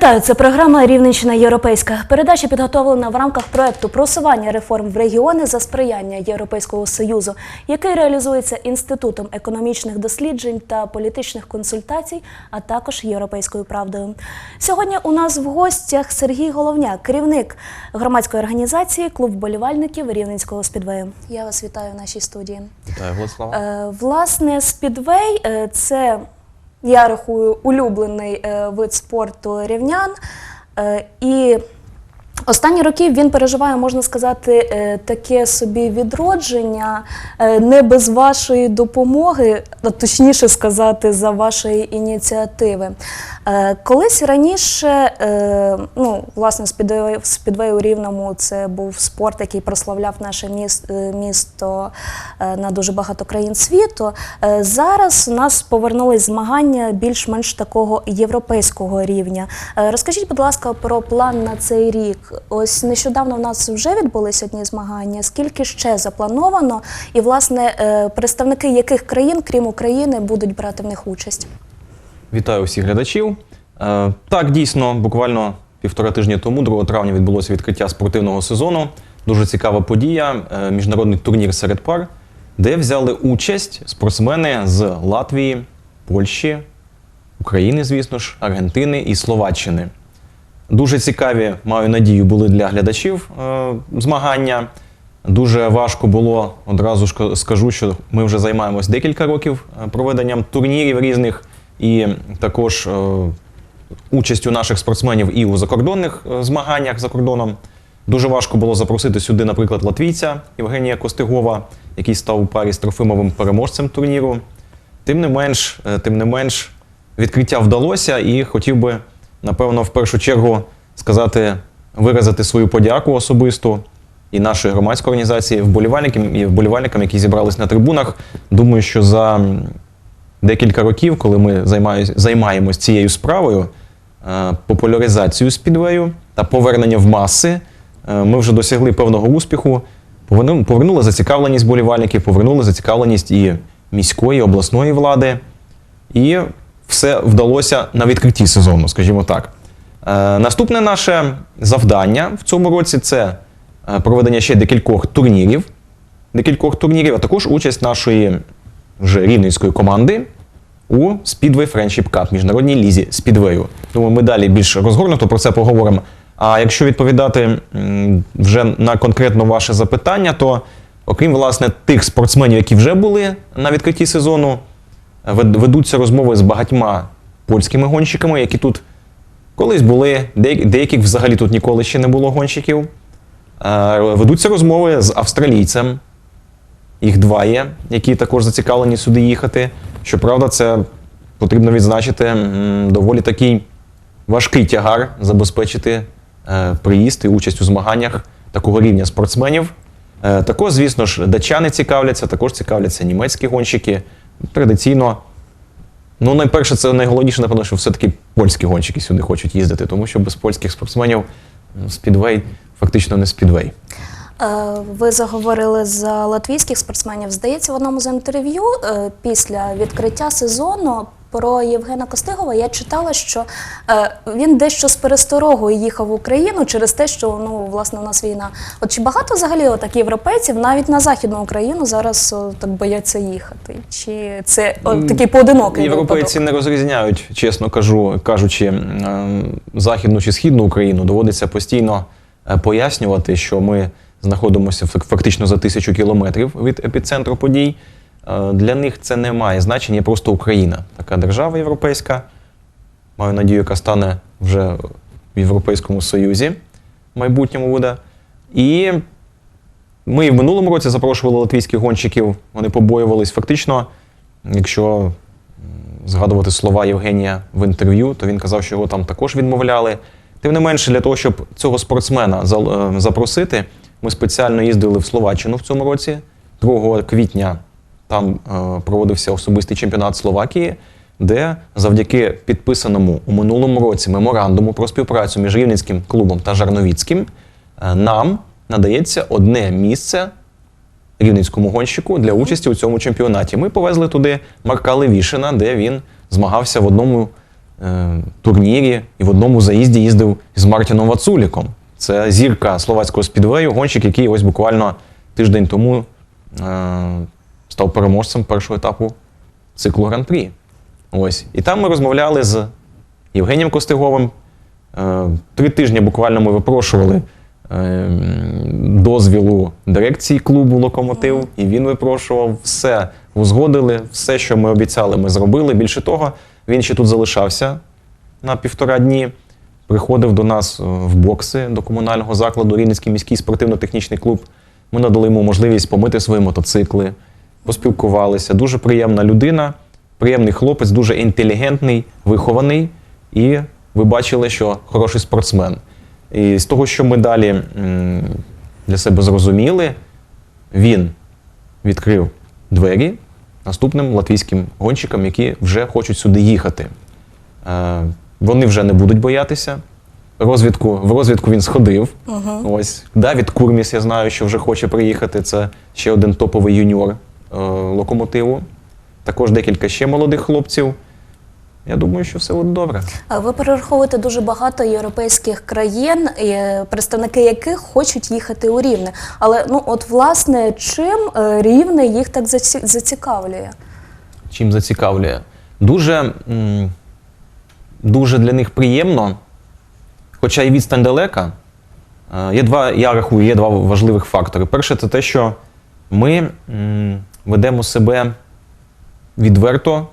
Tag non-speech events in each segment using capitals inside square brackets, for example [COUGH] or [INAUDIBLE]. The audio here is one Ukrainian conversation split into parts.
Вітаю, це програма Рівненщина Європейська. Передача підготовлена в рамках проекту просування реформ в регіони за сприяння Європейського союзу, який реалізується інститутом економічних досліджень та політичних консультацій, а також європейською правдою. Сьогодні у нас в гостях Сергій Головняк, керівник громадської організації Клуб вболівальників Рівненського спідвею. Я вас вітаю в нашій студії. Вітаю, Владислава. Е, Власне, спідвей е, це я рахую улюблений е, вид спорту рівнян. Е, І останні роки він переживає, можна сказати, е, таке собі відродження е, не без вашої допомоги, а точніше сказати, за вашої ініціативи. Е, Колись раніше, ну, власне, у Рівному це був спорт, який прославляв наше міс- місто на дуже багато країн світу. Зараз у нас повернулись змагання більш-менш такого європейського рівня. Розкажіть, будь ласка, про план на цей рік. Ось нещодавно в нас вже відбулись одні змагання. Скільки ще заплановано? І, власне, е, представники яких країн, крім України, будуть брати в них участь? Вітаю всіх глядачів. Е, Так, дійсно, буквально півтора тижні тому, 2 травня, відбулося відкриття спортивного сезону. Дуже цікава подія, е, міжнародний турнір серед пар, де взяли участь спортсмени з Латвії, Польщі, України, звісно ж, Аргентини і Словаччини. Дуже цікаві, маю надію, були для глядачів е, змагання. Дуже важко було, одразу ж скажу, що ми вже займаємось декілька років е, проведенням турнірів різних і також е, участю наших спортсменів і у закордонних е, змаганнях за кордоном. Дуже важко було запросити сюди, наприклад, латвійця Євгенія Костигова, який став у парі з Трофимовим переможцем турніру. Тим не менш, е, тим не менш, відкриття вдалося, і хотів би, напевно, в першу чергу сказати, виразити свою подяку особисту і нашої громадської організації, вболівальникам і вболівальникам, які зібрались на трибунах. Думаю, що за декілька років, коли ми займаємось цією справою, е, популяризацією спідвею та повернення в маси, е, ми вже досягли певного успіху. Повернули зацікавленість болівальників, повернули зацікавленість і міської, і обласної влади. І все вдалося на відкритті сезону, скажімо так. Е, наступне наше завдання в цьому році це е, проведення ще декількох турнірів, декількох турнірів, а також участь нашої вже рівненської команди у Speedway Friendship Cup, міжнародній лізі Speedway. Думаю, ми далі більш розгорнуто про це поговоримо. А якщо відповідати вже на конкретно ваше запитання, то окрім власне тих спортсменів, які вже були на відкритті сезону, ведуться розмови з багатьма польськими гонщиками, які тут колись були, деяких взагалі тут ніколи ще не було гонщиків. Е, Ведуться розмови з австралійцем. Їх два є, які також зацікавлені сюди їхати. Щоправда, це потрібно відзначити доволі такий важкий тягар забезпечити е, приїзд і участь у змаганнях такого рівня спортсменів. Е, також, звісно ж, датчани цікавляться, також цікавляться німецькі гонщики. Традиційно, ну, найперше, це найголовніше, напевно, що все-таки польські гонщики сюди хочуть їздити, тому що без польських спортсменів спідвей фактично не спідвей. Е, Ви заговорили за латвійських спортсменів. Здається, в одному з інтерв'ю е, після відкриття сезону про Євгена Костигова я читала, що е, він дещо з пересторогою їхав в Україну через те, що ну власне у нас війна. От чи багато взагалі отак європейців навіть на західну Україну зараз о, так бояться їхати? Чи це о, такий поодинокий Європейці випадок? не розрізняють, чесно кажу, кажучи, західну чи східну Україну. Доводиться постійно е, пояснювати, що ми знаходимося фак- фактично за тисячу кілометрів від епіцентру подій. Е, Для них це не має значення, просто Україна, така держава європейська. Маю надію, яка стане вже в Європейському Союзі в майбутньому буде. І ми в минулому році запрошували латвійських гонщиків, вони побоювались. Фактично, якщо згадувати слова Євгенія в інтерв'ю, то він казав, що його там також відмовляли. Тим не менше, для того, щоб цього спортсмена е, запросити, ми спеціально їздили в Словаччину в цьому році. 2 квітня там е, проводився особистий чемпіонат Словакії, де завдяки підписаному у минулому році меморандуму про співпрацю між Рівненським клубом та Жарновіцьким е, нам надається одне місце рівненському гонщику для участі у цьому чемпіонаті. Ми повезли туди Марка Левішина, де він змагався в одному е, турнірі і в одному заїзді їздив з Мартіном Вацуліком. Це зірка словацького спідвею, гонщик, який ось буквально тиждень тому е, став переможцем першого етапу циклу Гран-прі. Ось. І там ми розмовляли з Євгенієм Костиговим. Е, Три тижні буквально ми випрошували е, дозвілу дирекції клубу Локомотив, і він випрошував все. Узгодили, все, що ми обіцяли, ми зробили. Більше того, він ще тут залишався на півтора дні. Приходив до нас е, в бокси до комунального закладу Рівненський міський спортивно-технічний клуб. Ми надали йому можливість помити свої мотоцикли, поспілкувалися. Дуже приємна людина, приємний хлопець, дуже інтелігентний, вихований. І ви бачили, що хороший спортсмен. І з того, що ми далі для себе зрозуміли, він відкрив двері наступним латвійським гонщикам, які вже хочуть сюди їхати. Е, Вони вже не будуть боятися. Розвідку, в розвідку він сходив. Ось. Давід Курміс, я знаю, що вже хоче приїхати. Це ще один топовий юніор локомотиву. Також декілька ще молодих хлопців. Я думаю, що все буде добре. Ви перераховуєте дуже багато європейських країн, е, представники яких хочуть їхати у Рівне. Але ну от власне чим е, Рівне їх так зацікавлює? чим зацікавлює. Дуже, дуже для них приємно, хоча і відстань далека. е, Є два, я рахую, є два важливих фактори. Перше, це те, що ми ведемо себе відверто,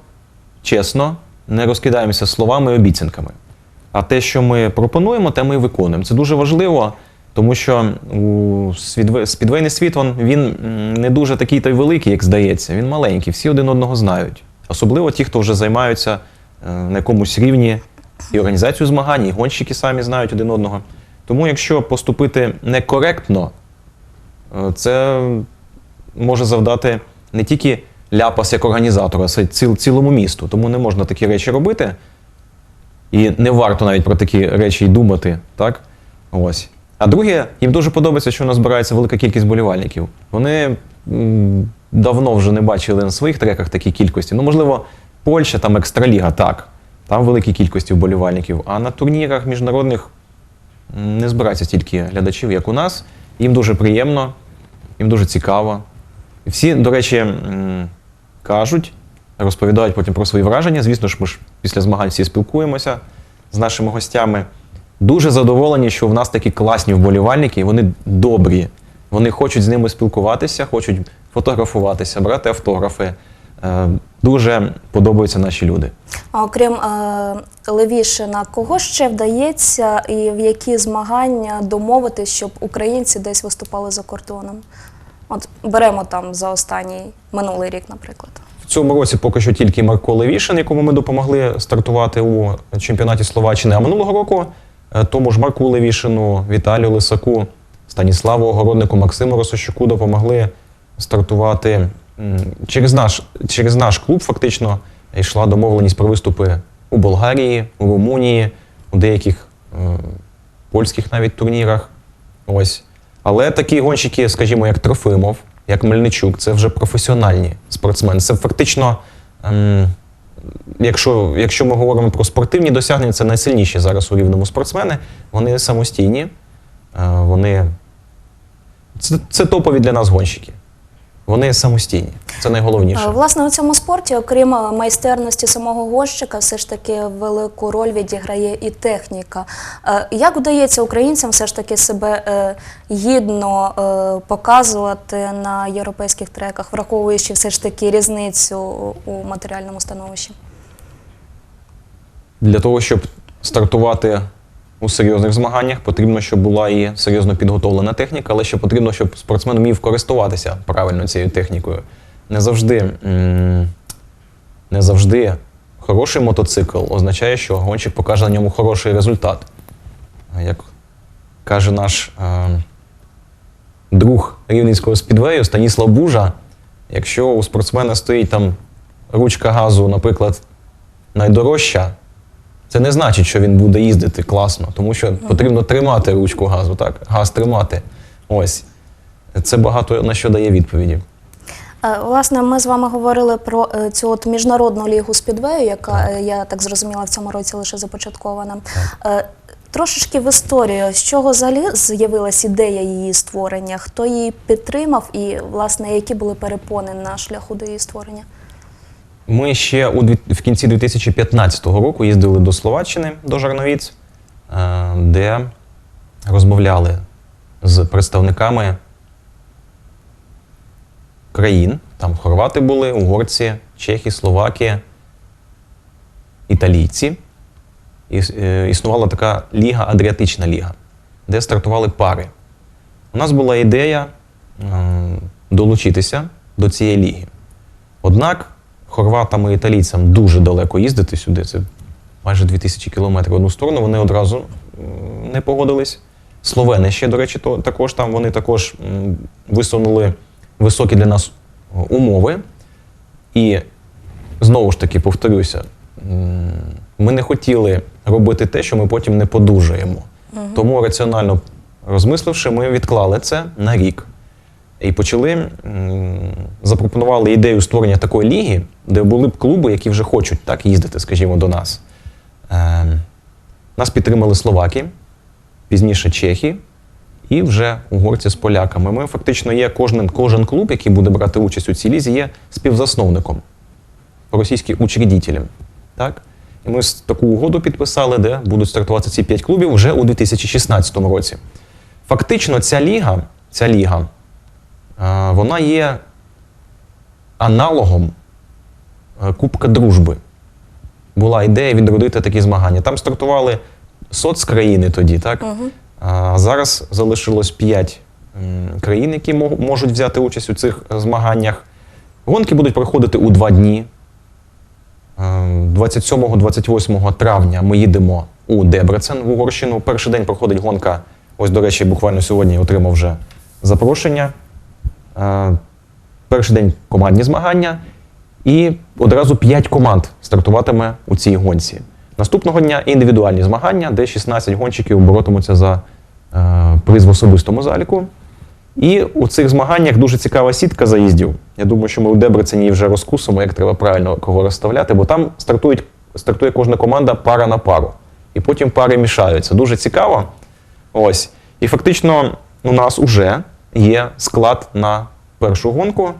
чесно, не розкидаємося словами і обіцянками. А те, що ми пропонуємо, те ми і виконуємо. Це дуже важливо, тому що у спідвейний світ він, він не дуже такий той великий, як здається. Він маленький, всі один одного знають. Особливо ті, хто вже займаються е, на якомусь рівні і організацію змагань, і гонщики самі знають один одного. Тому, якщо поступити некоректно, е, це може завдати не тільки ляпас як організатора, а ціл, цілому місту. Тому не можна такі речі робити. І не варто навіть про такі речі й думати. Так? Ось. А друге, їм дуже подобається, що у нас збирається велика кількість болівальників. Вони давно вже не бачили на своїх треках такі кількості. Ну, можливо, Польща, там екстраліга, так. Там великі кількості вболівальників. А на турнірах міжнародних не збирається стільки глядачів, як у нас. Їм дуже приємно, їм дуже цікаво. Всі, до речі, кажуть, розповідають потім про свої враження. Звісно ж, ми ж після змагань всі спілкуємося з нашими гостями. Дуже задоволені, що в нас такі класні вболівальники, і вони добрі. Вони хочуть з ними спілкуватися, хочуть фотографуватися, брати автографи. Е, Дуже подобаються наші люди. А окрім е, Левішина, кого ще вдається і в які змагання домовитись, щоб українці десь виступали за кордоном? От беремо там за останній минулий рік, наприклад. В цьому році поки що тільки Марко Левішин, якому ми допомогли стартувати у чемпіонаті Словаччини. А минулого року е, тому ж Марку Левішину, Віталію Лисаку, Станіславу Огороднику, Максиму Росощуку допомогли стартувати через наш, через наш клуб. Фактично йшла домовленість про виступи у Болгарії, у Румунії, у деяких е, польських навіть турнірах. Ось. Але такі гонщики, скажімо, як Трофимов, як Мельничук, це вже професіональні спортсмени. Це фактично, ем, якщо, якщо ми говоримо про спортивні досягнення, це найсильніші зараз у рівному спортсмени. Вони самостійні, е, вони. Це, це топові для нас гонщики. Вони самостійні. Це найголовніше. Власне, у цьому спорті, окрім майстерності самого гонщика, все ж таки велику роль відіграє і техніка. Як вдається українцям все ж таки себе е, гідно е, показувати на європейських треках, враховуючи все ж таки різницю у матеріальному становищі? Для того, щоб стартувати у серйозних змаганнях, потрібно, щоб була і серйозно підготовлена техніка, але ще потрібно, щоб спортсмен вмів користуватися правильно цією технікою. Не завжди, не завжди хороший мотоцикл означає, що гонщик покаже на ньому хороший результат. Як каже наш е, друг рівненського спідвею Станіслав Бужа, якщо у спортсмена стоїть там ручка газу, наприклад, найдорожча, це не значить, що він буде їздити класно, тому що потрібно тримати ручку газу, так? Газ тримати. Ось. Це багато на що дає відповіді. Е, Власне, ми з вами говорили про е, цю от міжнародну лігу спідвею, яка е, я так зрозуміла в цьому році лише започаткована. Е, Трошечки в історію, з чого взагалі з'явилась ідея її створення, хто її підтримав, і власне які були перепони на шляху до її створення? Ми ще у в кінці 2015 року їздили до Словаччини, до Жарновіць, е, де розмовляли з представниками країн. Там хорвати були, угорці, чехи, словаки, італійці. Е, Існувала така ліга, Адріатична ліга, де стартували пари. У нас була ідея е, долучитися до цієї ліги. Однак хорватам і італійцям дуже далеко їздити сюди. Це майже 2000 кілометрів в одну сторону. Вони одразу не погодились. Словени ще, до речі, то, також там вони також висунули високі для нас умови. І знову ж таки повторюся, ми не хотіли робити те, що ми потім не подужаємо. Тому раціонально розмисливши, ми відклали це на рік. І почали запропонували ідею створення такої ліги, де були б клуби, які вже хочуть так їздити, скажімо, до нас. Е, нас підтримали словаки, пізніше чехи і вже угорці з поляками. Ми фактично є кожен, кожен клуб, який буде брати участь у цій лізі, є співзасновником, по-російськи. Так? І ми таку угоду підписали, де будуть стартувати ці п'ять клубів вже у 2016 році. Фактично, ця ліга, ця ліга вона є аналогом е, Кубка Дружби. Була ідея відродити такі змагання. Там стартували соцкраїни тоді, так? А зараз залишилось 5 країн, які можуть взяти участь у цих змаганнях. Гонки будуть проходити у два дні. Е, 27-28 травня ми їдемо у Дебрецен в Угорщину. Перший день проходить гонка. Ось, до речі, буквально сьогодні отримав вже запрошення. Перший день командні змагання, і одразу 5 команд стартуватиме у цій гонці. Наступного дня індивідуальні змагання, де 16 гонщиків боротимуться за е, приз в особистому заліку. І у цих змаганнях дуже цікава сітка заїздів. Я думаю, що ми у Дебрецені вже розкусимо, як треба правильно кого розставляти, бо там стартують, стартує кожна команда пара на пару. І потім пари мішаються. Дуже цікаво. Ось. І фактично у нас вже є склад на першу гонку.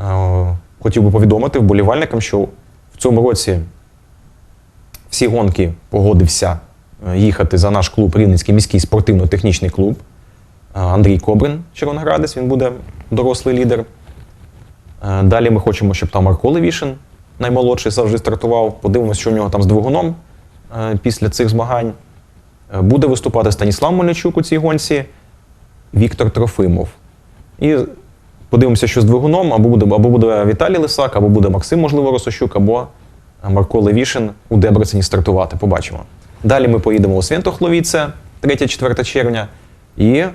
Е, Хотів би повідомити вболівальникам, що в цьому році всі гонки погодився е, їхати за наш клуб Рівненський міський спортивно-технічний клуб. Е, Андрій Кобрин, Червоноградець, він буде дорослий лідер. Далі ми хочемо, щоб там Марко Левішин, наймолодший, завжди стартував. Подивимося, що в нього там з двигуном після цих змагань. Буде виступати Станіслав Мельничук у цій гонці, Віктор Трофимов. І подивимося, що з двигуном, або буде, або буде Віталій Лисак, або буде Максим, можливо, Росощук, або Марко Левішин у Дебрецені стартувати. Побачимо. Далі ми поїдемо у Святохловіце 3-4 червня. І е,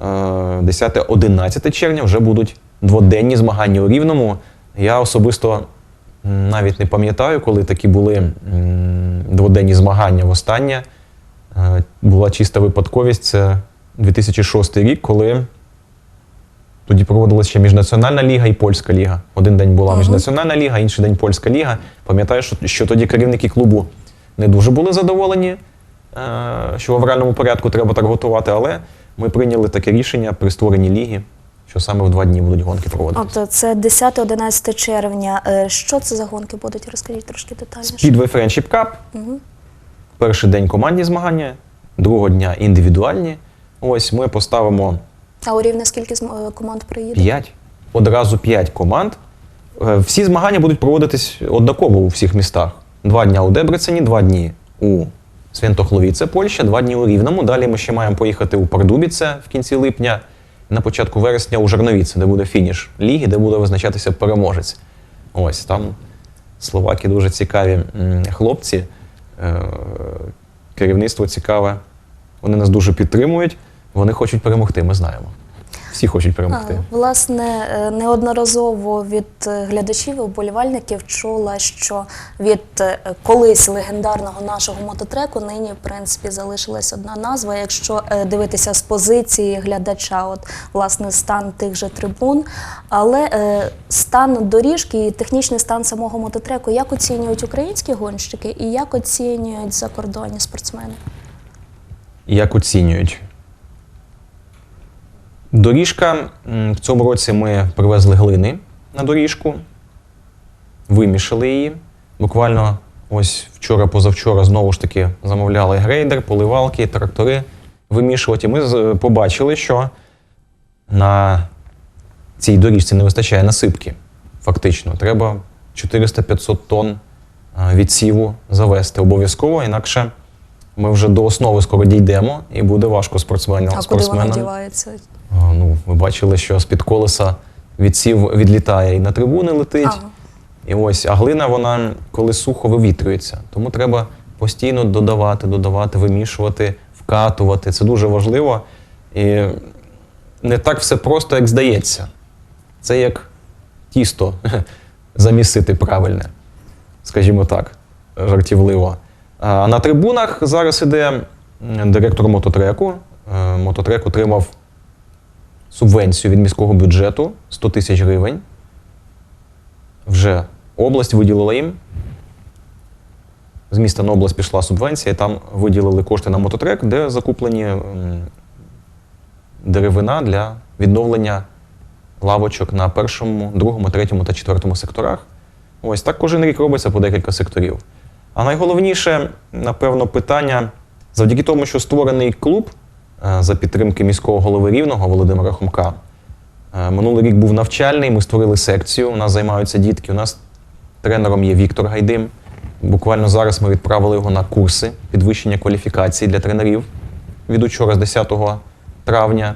10-11 червня вже будуть дводенні змагання у Рівному. Я особисто навіть не пам'ятаю, коли такі були дводенні змагання востаннє. Е, Була чиста випадковість. Це 2006 рік, коли тоді проводилася ще міжнаціональна ліга і польська ліга. Один день була міжнаціональна ліга, інший день польська ліга. Пам'ятаю, що, що тоді керівники клубу не дуже були задоволені, е, що в авральному порядку треба так готувати, але ми прийняли таке рішення при створенні ліги, що саме в два дні будуть гонки проводитися. От це 10-11 червня. Е, Що це за гонки будуть? Розкажіть трошки детальніше. Speedway Friendship Cup. Перший день командні змагання, другого дня індивідуальні. Ось ми поставимо А у Рівне скільки зм- е, команд приїде? П'ять. Одразу п'ять команд. Е, Всі змагання будуть проводитись однаково у всіх містах. Два дня у Дебрецені, два дні у Святохловіце, Польща, два дні у Рівному. Далі ми ще маємо поїхати у Пардубіце в кінці липня, на початку вересня у Жарновіце, де буде фініш ліги, де буде визначатися переможець. Ось там словаки дуже цікаві м, хлопці. Е, Керівництво цікаве. Вони нас дуже підтримують. Вони хочуть перемогти, ми знаємо. Всі хочуть перемогти. А, Власне, е, неодноразово від е, глядачів і вболівальників чула, що від е, колись легендарного нашого мототреку нині, в принципі, залишилась одна назва. Якщо дивитися з позиції глядача, от власне стан тих же трибун, але стан доріжки і технічний стан самого мототреку, як оцінюють українські гонщики і як оцінюють закордонні спортсмени? Як оцінюють? Доріжка. В цьому році ми привезли глини на доріжку, вимішали її. Буквально ось вчора-позавчора знову ж таки замовляли грейдер, поливалки, трактори вимішувати. І ми побачили, що на цій доріжці не вистачає насипки. Фактично, треба 400-500 тонн е, відсіву завести обов'язково, інакше ми вже до основи скоро дійдемо, і буде важко спортсменам. А куди вона дівається? Ну, ви бачили, що з-під колеса відсів відлітає і на трибуни летить. Ага. І ось, а глина, вона коли сухо вивітрюється. Тому треба постійно додавати, додавати, вимішувати, вкатувати. Це дуже важливо. І не так все просто, як здається. Це як тісто [LAUGHS] замісити правильне, скажімо так, жартівливо. А на трибунах зараз іде директор мототреку. Е, Мототрек отримав субвенцію від міського бюджету 100 тисяч гривень. Вже область виділила їм. З міста на область пішла субвенція, і там виділили кошти на мототрек, де закуплені деревина для відновлення лавочок на першому, другому, третьому та четвертому секторах. Ось так кожен рік робиться по декілька секторів. А найголовніше, напевно, питання завдяки тому, що створений клуб за підтримки міського голови рівного Володимира Хомка. Е, Минулий рік був навчальний, ми створили секцію. У нас займаються дітки. У нас тренером є Віктор Гайдим. Буквально зараз ми відправили його на курси підвищення кваліфікації для тренерів. Від учора, з 10 травня,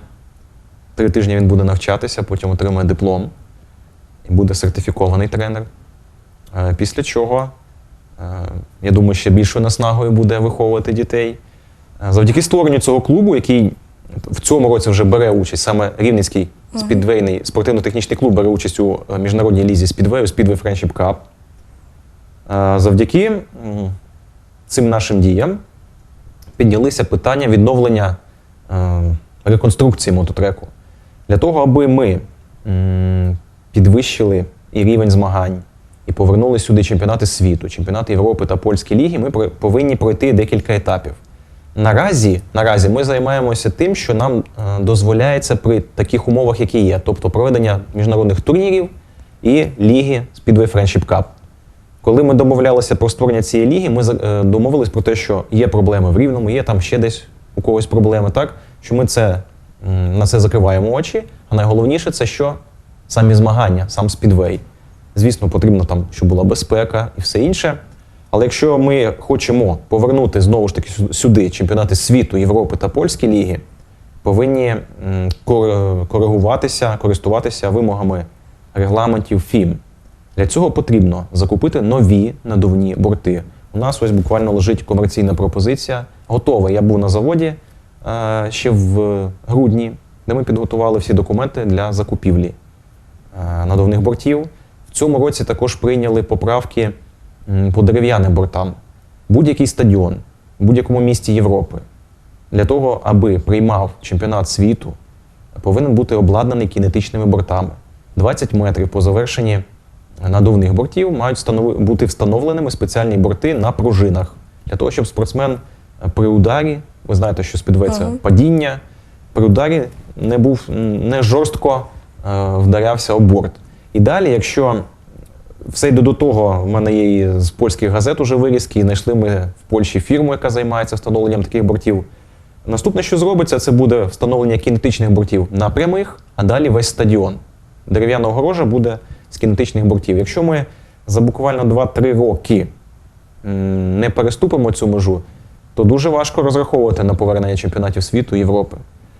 три тижні він буде навчатися, потім отримає диплом і буде сертифікований тренер. Е, Після чого, е, я думаю, ще більшою наснагою буде виховувати дітей. Завдяки створенню цього клубу, який в цьому році вже бере участь, саме Рівненський спідвейний спортивно-технічний клуб бере участь у е, міжнародній лізі спідвею, Speedway Friendship Cup. Е, Завдяки цим нашим діям піднялися питання відновлення е, реконструкції мототреку. Для того, аби ми підвищили і рівень змагань, і повернули сюди чемпіонати світу, чемпіонати Європи та польські ліги, ми повинні пройти декілька етапів. Наразі, наразі ми займаємося тим, що нам е, дозволяється при таких умовах, які є, тобто проведення міжнародних турнірів і ліги Speedway Friendship Cup. Коли ми домовлялися про створення цієї ліги, ми е, домовились про те, що є проблеми в Рівному, є там ще десь у когось проблеми, так? Що ми це, на це закриваємо очі. А найголовніше це що? Самі змагання, сам спідвей. Звісно, потрібно там, щоб була безпека і все інше. Але якщо ми хочемо повернути знову ж таки сюди чемпіонати світу, Європи та польські ліги, повинні коригуватися, користуватися вимогами регламентів ФІМ. Для цього потрібно закупити нові надувні борти. У нас ось буквально лежить комерційна пропозиція. Готова. Я був на заводі е, ще в грудні, де ми підготували всі документи для закупівлі е, надувних бортів. В цьому році також прийняли поправки по дерев'яним бортам. Будь-який стадіон в будь-якому місті Європи для того, аби приймав чемпіонат світу, повинен бути обладнаний кінетичними бортами. 20 метрів по завершенні надувних бортів мають бути встановленими спеціальні борти на пружинах для того, щоб спортсмен при ударі, ви знаєте, що спідвей це Мгм. падіння, при ударі не був не жорстко е, вдарявся об борт. І далі, якщо все йде до того, в мене є з польських газет уже вирізки, і знайшли ми в Польщі фірму, яка займається встановленням таких бортів. Наступне, що зробиться, це буде встановлення кінетичних бортів на прямих, а далі весь стадіон. Дерев'яна огорожа буде з кінетичних бортів. Якщо ми за буквально 2-3 роки не переступимо цю межу, то дуже важко розраховувати на повернення чемпіонатів світу Європи.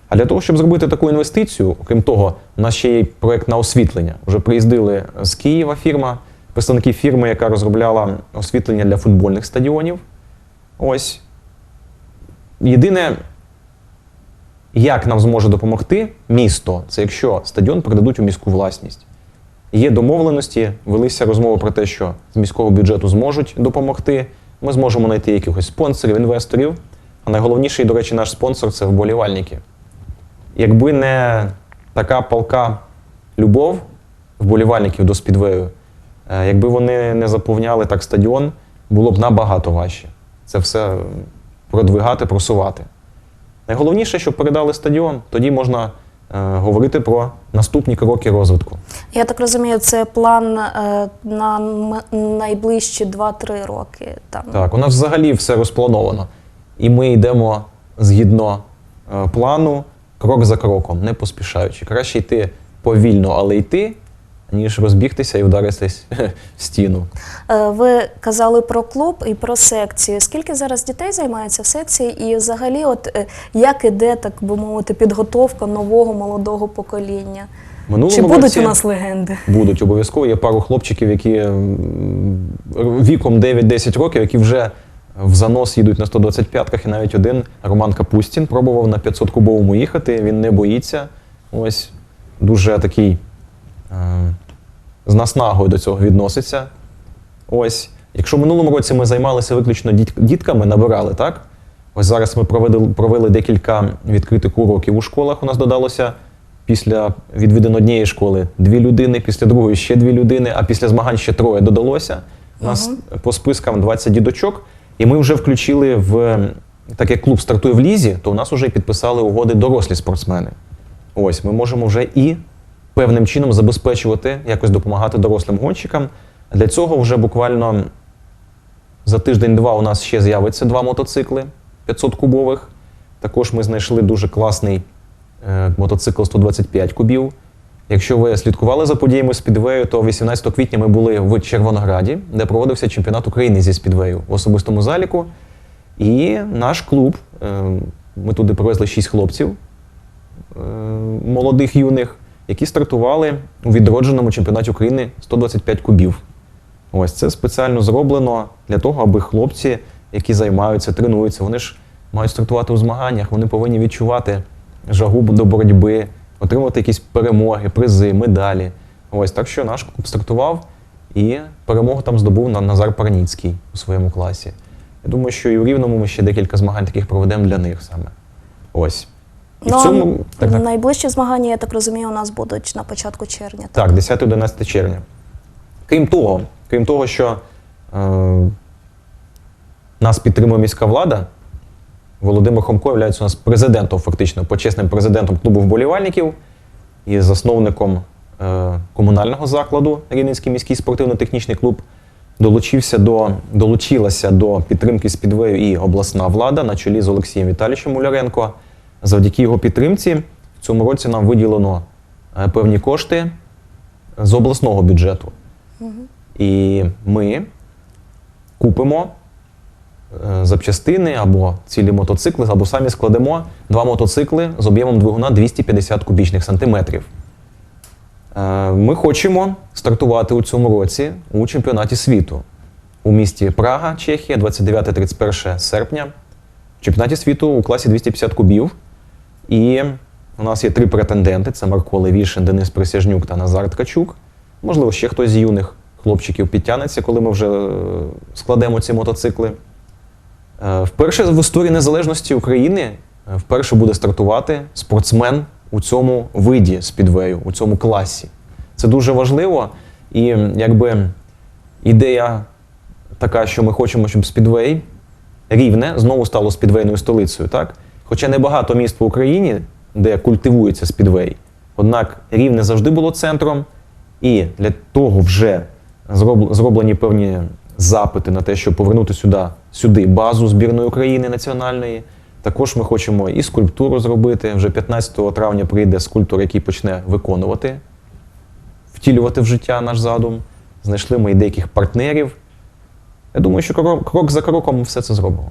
А для того, щоб зробити таку інвестицію, окрім того, у нас ще є проєкт на освітлення. Вже приїздили з Києва фірма, представники фірми, яка розробляла освітлення для футбольних стадіонів. Ось. Єдине, Як нам зможе допомогти місто? Це якщо стадіон передадуть у міську власність. Є домовленості, велися розмови про те, що з міського бюджету зможуть допомогти. Ми зможемо знайти якихось спонсорів, інвесторів. А найголовніший, до речі, наш спонсор це вболівальники. Якби не така палка любов вболівальників до спідвею, якби вони не заповняли так стадіон, було б набагато важче. Це все продвигати, просувати. Найголовніше, щоб передали стадіон, тоді можна е, говорити про наступні кроки розвитку. Я так розумію, це план е, на найближчі 2-3 роки. Там. Так, у нас взагалі все розплановано. І ми йдемо згідно е, плану, крок за кроком, не поспішаючи. Краще йти повільно, але йти, ніж розбігтися і вдаритись [LAUGHS] в стіну. Е, Ви казали про клуб і про секцію. Скільки зараз дітей займається в секції? І взагалі, от е, як іде, так би мовити, підготовка нового молодого покоління? Минулому Чи будуть у нас легенди? будуть обов'язково. Є пару хлопчиків, які віком 9-10 років, які вже в занос їдуть на 125-ках, і навіть один Роман Капустін пробував на 500-кубовому їхати. Він не боїться. Ось дуже такий е, з наснагою до цього відноситься. Ось, якщо в минулому році ми займалися виключно дітками, набирали, так? Ось зараз ми провели, провели декілька відкритих уроків у школах. У нас додалося після відвідин однієї школи дві людини, після другої ще дві людини, а після змагань ще троє додалося. У нас по спискам 20 дідочок, і ми вже включили в так як клуб стартує в лізі, то у нас вже підписали угоди дорослі спортсмени. Ось ми можемо вже і певним чином забезпечувати, якось допомагати дорослим гонщикам. Для цього вже буквально за тиждень-два у нас ще з'явиться два мотоцикли 500 кубових. Також ми знайшли дуже класний е, мотоцикл 125 кубів. Якщо ви слідкували за подіями спідвею, то 18 квітня ми були в Червонограді, де проводився чемпіонат України зі спідвею в особистому заліку. І наш клуб, е, ми туди привезли 6 хлопців е, молодих юних, які стартували у відродженому чемпіонаті України 125 кубів. Ось це спеціально зроблено для того, аби хлопці, які займаються, тренуються, вони ж мають стартувати у змаганнях, вони повинні відчувати жагу до боротьби, отримувати якісь перемоги, призи, медалі. Ось так що наш клуб стартував і перемогу там здобув на- Назар Парніцький у своєму класі. Я думаю, що і в Рівному ми ще декілька змагань таких проведемо для них саме. Ось. І Ну, в цьому так, так. найближчі змагання, я так розумію, у нас будуть на початку червня. Так, 10-11 червня. Крім того, крім того, що е, нас підтримує міська влада, Володимир Хомко є у нас президентом, фактично, почесним президентом клубу вболівальників і засновником е, комунального закладу Рівненський міський спортивно-технічний клуб. Долучився до, долучилася до підтримки спідвею і обласна влада на чолі з Олексієм Віталійовичем Муляренко. Завдяки його підтримці в цьому році нам виділено е, певні кошти з обласного бюджету. І ми купимо е, запчастини або цілі мотоцикли, або самі складемо два мотоцикли з об'ємом двигуна 250 кубічних сантиметрів. Е, Ми хочемо стартувати у цьому році у чемпіонаті світу у місті Прага, Чехія, 29-31 серпня. В чемпіонаті світу у класі 250 кубів. І у нас є три претенденти: це Марко Левішин, Денис Присяжнюк та Назар Ткачук. Можливо, ще хтось з юних хлопчиків підтягнеться, коли ми вже е, складемо ці мотоцикли. Е, Вперше в історії незалежності України е, вперше буде стартувати спортсмен у цьому виді спідвею, у цьому класі. Це дуже важливо. І якби ідея така, що ми хочемо, щоб спідвей рівне знову стало спідвейною столицею. Так? Хоча небагато міст в Україні, де культивується спідвей. Однак рівне завжди було центром, і для того вже зроблені певні запити на те, щоб повернути сюди, сюди базу збірної України національної. Також ми хочемо і скульптуру зробити. Вже 15 травня прийде скульптор, який почне виконувати, втілювати в життя наш задум. Знайшли ми і деяких партнерів. Я думаю, що крок, за кроком ми все це зробимо.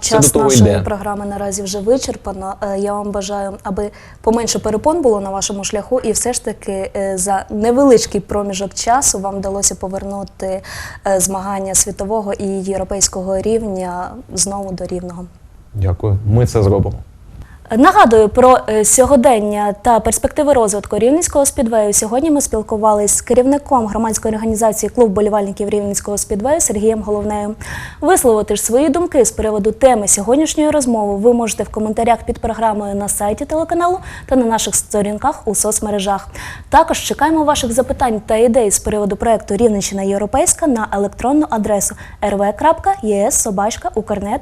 Час нашої йде. програми наразі вже вичерпано. Е, Я вам бажаю, аби поменше перепон було на вашому шляху, і все ж таки е, за невеличкий проміжок часу вам вдалося повернути е, змагання світового і європейського рівня знову до рівного. Дякую. Ми це зробимо. Нагадую про е, сьогодення та перспективи розвитку рівненського спідвею. Сьогодні ми спілкувалися з керівником громадської організації Клуб болівальників рівненського спідвею Сергієм Головнею. Висловити ж свої думки з приводу теми сьогоднішньої розмови ви можете в коментарях під програмою на сайті телеканалу та на наших сторінках у соцмережах. Також чекаємо ваших запитань та ідей з приводу проекту Рівненщина Європейська на електронну адресу rv.єс.собачка.укрнет